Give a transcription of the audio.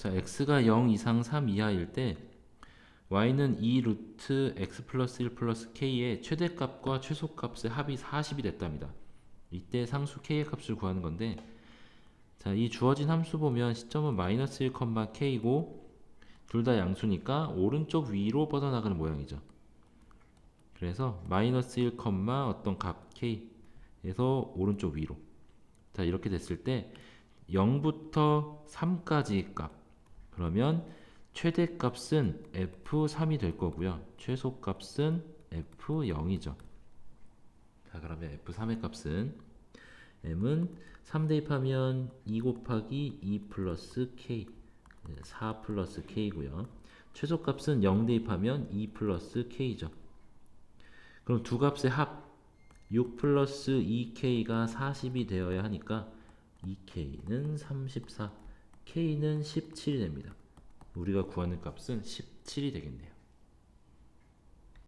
자, x가 0 이상 3 이하일 때 y는 2 루트 x 플러스 1 플러스 k의 최대값과 최소값의 합이 40이 됐답니다. 이때 상수 k의 값을 구하는 건데 자, 이 주어진 함수 보면 시점은 마이너스 1, k고 둘 다 양수니까 오른쪽 위로 뻗어나가는 모양이죠. 그래서 마이너스 1, 어떤 값 k에서 오른쪽 위로 자 이렇게 됐을 때 0부터 3까지 값 그러면 최대값은 f3이 될 거고요. 최소값은 f0이죠. 자 그러면 f3의 값은 m은 3 대입하면 2 곱하기 2 플러스 k 4 플러스 k고요. 최소값은 0 대입하면 2 플러스 k죠. 그럼 두 값의 합 6 플러스 2k가 40이 되어야 하니까 2k는 34, k는 17이 됩니다. 우리가 구하는 값은 17이 되겠네요.